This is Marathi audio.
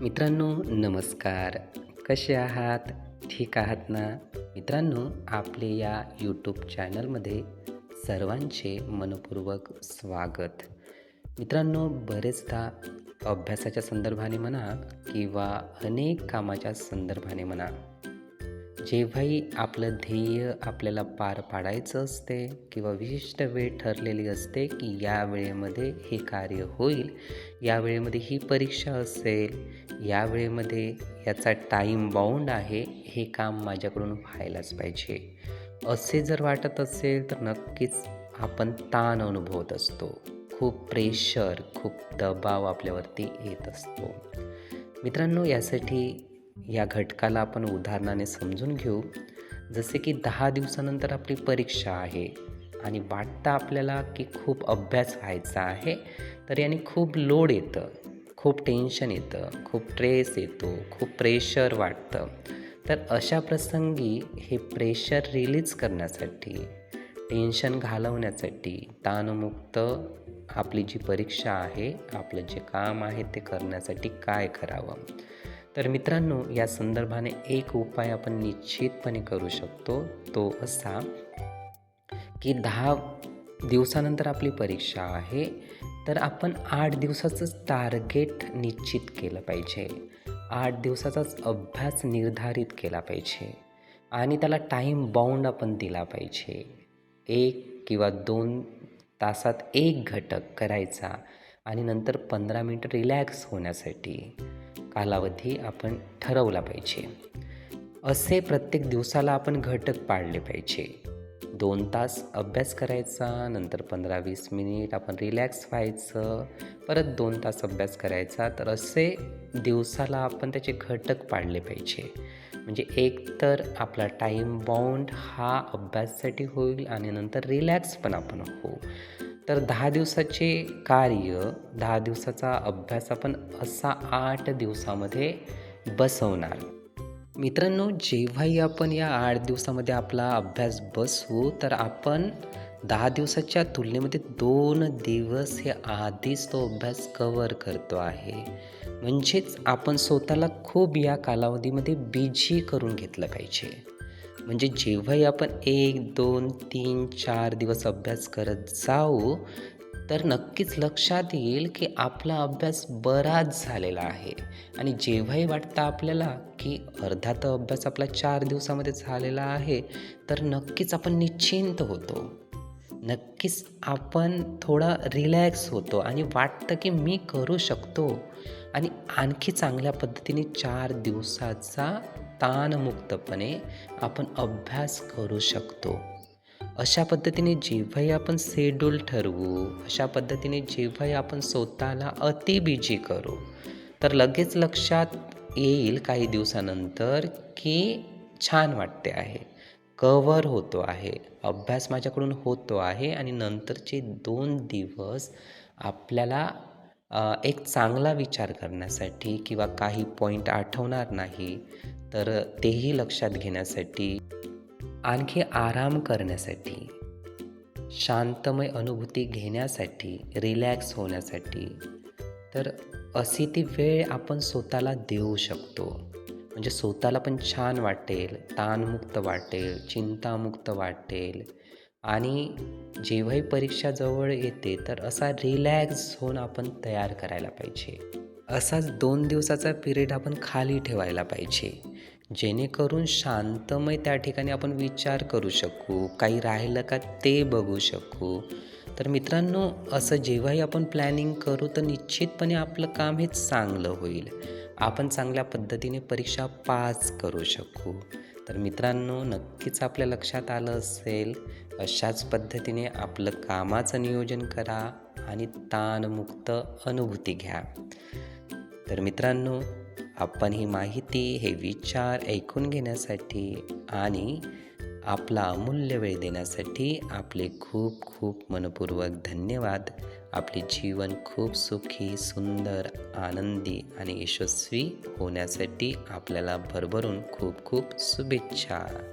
मित्रांनो नमस्कार. कसे आहात? ठीक आहात ना? मित्रांनो आपले या यूट्यूब चॅनलमध्ये सर्वांचे मनपूर्वक स्वागत. मित्रांनो बरेचदा अभ्यासाच्या संदर्भाने म्हणा किंवा अनेक कामाच्या संदर्भाने म्हणा जेव्हाही आपलं ध्येय आपल्याला पार पाडायचं असते किंवा विशिष्ट वेळ ठरलेली असते की या वेळेमध्ये हे कार्य होईल या वेळेमध्ये ही परीक्षा असेल या वेळेमध्ये याचा टाईम बाउंड आहे हे काम माझ्याकडून व्हायलाच पाहिजे. असे जर वाटत असेल तर नक्कीच आपण ताण अनुभवत असतो. खूप प्रेशर खूप दबाव आपल्यावरती येत असतो. मित्रांनो यासाठी या घटकाला आपण उदाहरणाने समजून घेऊ. जसे की दहा दिवसानंतर आपली परीक्षा आहे आणि वाटतं आपल्याला की खूप अभ्यास व्हायचा आहे तर याने खूप लोड येतं खूप टेन्शन येतं खूप ट्रेस येतो खूप प्रेशर वाटतं. तर अशा प्रसंगी हे प्रेशर रिलीज करण्यासाठी टेन्शन घालवण्यासाठी ताणमुक्त आपली जी परीक्षा आहे आपलं जे काम आहे ते करण्यासाठी काय करावं? तर मित्रांनो या संदर्भाने एक उपाय आपण निश्चितपणे करू शकतो. तो असा की दहा दिवसानंतर आपली परीक्षा आहे तर आपण आठ दिवसाचंच टार्गेट निश्चित केलं पाहिजे. आठ दिवसाचाच अभ्यास निर्धारित केला पाहिजे आणि त्याला टाईम बाउंड आपण दिला पाहिजे. एक किंवा दोन तासात एक घटक करायचा आणि नंतर पंधरा मिनटं रिलॅक्स होण्यासाठी. कालावधी आपण ठरवला पाहिजे. असे प्रत्येक दिवसाला आपण घटक पाळले पाहिजे. दोन तास अभ्यास करायचा नंतर पंधरा वीस मिनिट आपण रिलॅक्स व्हायचं परत दोन तास अभ्यास करायचा तर असे दिवसाला आपण त्याचे घटक पाळले पाहिजे. म्हणजे एक तर आपला टाईम बाउंड हा अभ्यासासाठी होईल आणि नंतर रिलॅक्स पण आपण होऊ. तर दहा दिवसाचे कार्य दहा दिवसाचा अभ्यास आपण असा आठ दिवसामध्ये बसवणार. मित्रांनो जेव्हाही आपण या आठ दिवसामध्ये आपला अभ्यास बसवू तर आपण दहा दिवसाच्या तुलनेमध्ये दोन दिवस हे आधीच तो अभ्यास कवर करतो आहे. म्हणजेच आपण स्वतःला खूप या कालावधीमध्ये बिझी करून घेतलं पाहिजे. म्हणजे जेव्हाही आपण एक दोन तीन चार दिवस अभ्यास करत जाऊ तर नक्कीच लक्षात येईल की आपला अभ्यास बराच झालेला आहे. आणि जेव्हाही वाटतं आपल्याला की अर्धा तर अभ्यास आपला चार दिवसामध्ये झालेला आहे तर नक्कीच आपण निश्चिंत होतो. नक्कीच आपण थोडा रिलॅक्स होतो आणि वाटतं की मी करू शकतो. आणि आणखी चांगल्या पद्धतीने चार दिवसाचा ताणमुक्तपणे आपण अभ्यास करू शकतो. अशा पद्धतीने जेव्हाही आपण शेड्यूल ठरवू अशा पद्धतीने जेव्हाही आपण स्वतःला अतिबिजी करू तर लगेच लक्षात येईल काही दिवसानंतर की छान वाटते आहे कवर होतो आहे अभ्यास माझ्याकडून होतो आहे आणि नंतरचे दोन दिवस आपल्याला एक चांगला विचार करण्यासाठी किंवा काही पॉईंट आठवणार नाही तर तेही लक्षात घेण्यासाठी आणखी आराम करण्यासाठी शांतमय अनुभूती घेण्यासाठी रिलॅक्स होण्यासाठी तर अशी ती वेळ आपण स्वतःला देऊ शकतो. म्हणजे स्वतःला पण छान वाटेल ताणमुक्त वाटेल चिंतामुक्त वाटेल आणि जेव्हाही परीक्षा जवळ येते तर असा रिलॅक्स झोन आपण तयार करायला पाहिजे. असाच दोन दिवसाचा पिरियड आपण खाली ठेवायला पाहिजे. जेणेकरून शांतमय त्या ठिकाणी आपण विचार करू शकू काही राहिलं का ते बघू शकू. तर मित्रांनो असं जेव्हाही आपण प्लॅनिंग करू तर निश्चितपणे आपलं काम हे चांगलं होईल. आपण चांगल्या पद्धतीने परीक्षा पास करू शकू. तर मित्रांनो नक्कीच आपल्या लक्षात आलं असेल अशाच पद्धतीने आपलं कामाचं नियोजन करा आणि ताणमुक्त अनुभूती घ्या. तर मित्रांनो आपण ही माहिती हे विचार ऐकून घेण्यासाठी आणि आपला अमूल्य वेळ देण्यासाठी आपले खूप खूप मनपूर्वक धन्यवाद. आपले जीवन खूप सुखी सुंदर आनंदी आणि यशस्वी होण्यासाठी आपल्याला भरभरून खूप खूप शुभेच्छा.